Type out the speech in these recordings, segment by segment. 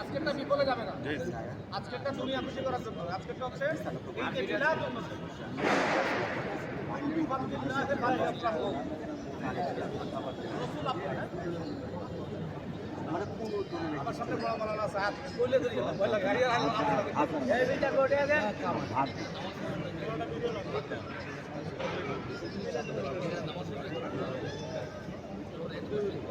আজকেরটা বিপদে যাবে না। আজকেরটা দুনিয়া খুশি করার জন্য। আজকেরটা হচ্ছে আমার সামনে বড় বড় আছে। হাত কইলে ধরি। পয়লা গাড়ি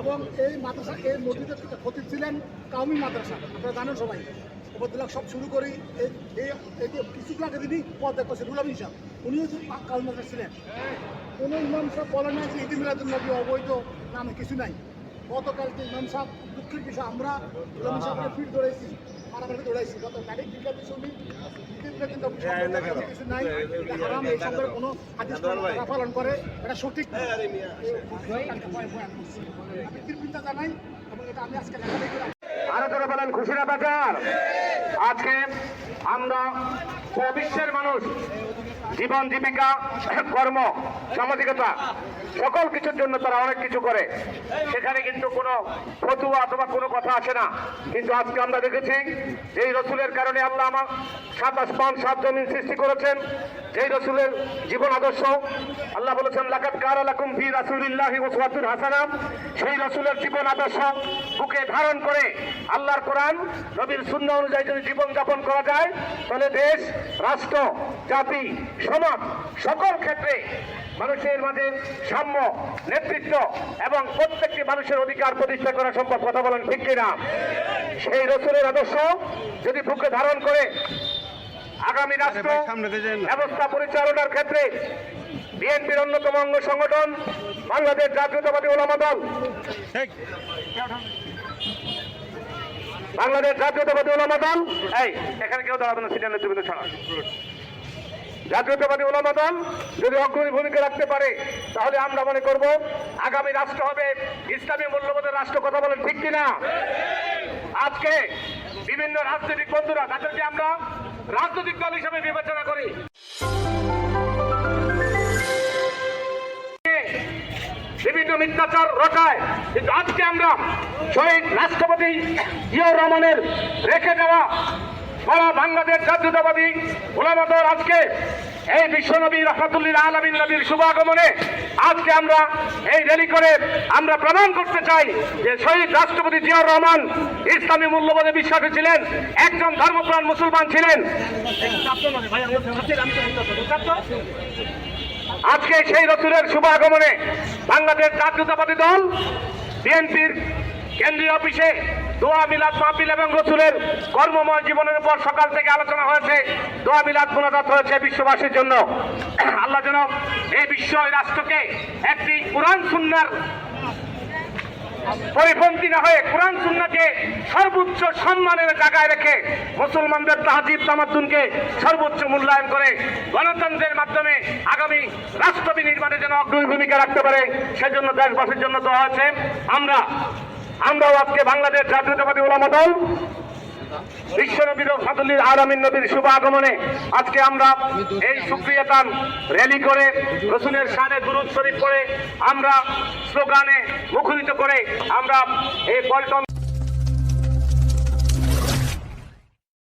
এবং এই মাদ্রাসা, এই মসজিদের খতিব ছিলেন কাউমি মাদ্রাসা। আপনারা জানেন সবাই উপদ্রব সব শুরু করি, এই কিছুক্ষণ আগে তিনি পদ দেখতেছে রুলাম হিসাব উনিও কাউমি মাদ্রাসা ছিলেন। কোনো ইমাম সাহেব বলেন না যে ঈদ নবী অবৈধ নামে কিছু নাই। গতকালকে ইমাম সাহেব দুঃখের বিষয়, আমরা ইমাম সাহেবকে ফিট ধরেছি। মারামারি দৌড়াইছি। গত মিলাদুল কিছু নাই। এটা হারাম এই সম্পর্কে কোনো হাদিস তারা পালন করে এটা সঠিক না। আমি কৃতজ্ঞতা জানাই এবং এটা আমি আজকে আরও করে বলেন খুশিরা বাজার আজকে আমরা বিশ্বের মানুষ জীবন, জীবিকা, কর্ম, সামাজিকতা, সকল কিছুর জন্য তারা অনেক কিছু করে। সেখানে কিন্তু কোনো ফতুয়া অথবা কোনো কথা আসে না। কিন্তু আজকে আমরা দেখেছি যে এই রসুলের কারণে আল্লাহ আমার সাত আসমান সাত জমিন সৃষ্টি করেছেন, যেই রসুলের জীবন আদর্শ, আল্লাহ বলেছেন লাকাত কারা লাকুম ফি রাসূলিল্লাহি উসওয়াতুন হাসানা সেই রসুলের জীবন আদর্শ বুকে ধারণ করে আল্লাহর কোরআন, নবীর শূন্য অনুযায়ী যদি জীবন যাপন করা যায়, তাহলে দেশ, রাষ্ট্র জাতি সমাজ সকল ক্ষেত্রে মানুষের মাঝে সাম্য নেতৃত্ব এবং প্রত্যেকটি মানুষের অধিকার প্রতিষ্ঠা করা সম্ভব কথা বলেন ঠিক কিনা? সেই রসুলের আদর্শ যদি বুকে ধারণ করে আগামী রাষ্ট্র ব্যবস্থা পরিচালনার ক্ষেত্রে বিএনপির অন্যতম অঙ্গ সংগঠন বাংলাদেশ জাতীয়তাবাদী ওলামা দল। বাংলাদেশ জাতীয়তাবাদী ওলামা দল। এই এখানে কেউ দাঁড়াবে না সিনিয়র নেতৃবৃন্দ ছাড়া। জাতীয়তাবাদী ওলামা দল যদি অগ্রণী ভূমিকা রাখতে পারে, তাহলে আমরা মনে করব আগামী রাষ্ট্র হবে ইসলামী মূল্যবোধের রাষ্ট্র, কথা বলেন ঠিক কিনা? আজকে বিভিন্ন রাজনৈতিক বন্ধুরা, তাদেরকে আমরা রাজনৈতিক দল হিসেবে বিবেচনা করি। বিভিন্ন মিথ্যাচার, রটায়, কিন্তু আজকে আমরা শহীদ রাষ্ট্রপতি জিয়াউর রহমানের রেখে দেওয়া সারা বাংলাদেশ জাতীয়তাবাদী ওলামাদর আজকে এই বিশ্বনবী রহমতুল্লিল আলমিন নবীর শুভাগমনে আজকে আমরা এই র্যালি করে আমরা প্রমাণ করতে চাই যে শহীদ রাষ্ট্রপতি জিয়াউর রহমান ইসলামী মূল্যবোধে বিশ্বাসী ছিলেন, একজন ধর্মপ্রাণ মুসলমান ছিলেন। আজকে সেই রসুলের শুভ আগমনে বাংলাদেশ জাতীয়তাবাদী দল, বিএনপির কেন্দ্রীয় অফিসে দোয়া মিলাদ মাহফিল এবং রসুলের কর্মময় জীবনের উপর সকাল থেকে আলোচনা হয়েছে। দোয়া মিলাদ মোনাজাত হয়েছে বিশ্ববাসীর জন্য। আল্লাহ যেন এই বিশ্ব রাষ্ট্রকে একটি কোরআন সুন্নার পরিপন্থী না হয়ে কোরআন সুন্নাকে সর্বোচ্চ সম্মানের জায়গায় রেখে মুসলমানদের তাহাজিব তামাদ্দুনকে সর্বোচ্চ মূল্যায়ন করে গণতন্ত্রের মাধ্যমে আগামী রাষ্ট্র বিনির্মাণে যেন অগ্রণী ভূমিকা রাখতে পারে, সেজন্য দেশবাসীর জন্য দেওয়া হয়েছে। আমরা আমরাও আজকে বাংলাদেশ জাতীয়তাবাদী ওলামা দল, বিশ্বনবী আলামিন নবীর শুভ আগমনে আজকে আমরা এই সুক্রিয়তান র্যালি করে, রসুলের সারে দুরুদ শরীফ করে আমরা স্লোগানে মুখরিত করে আমরা এই পল্টন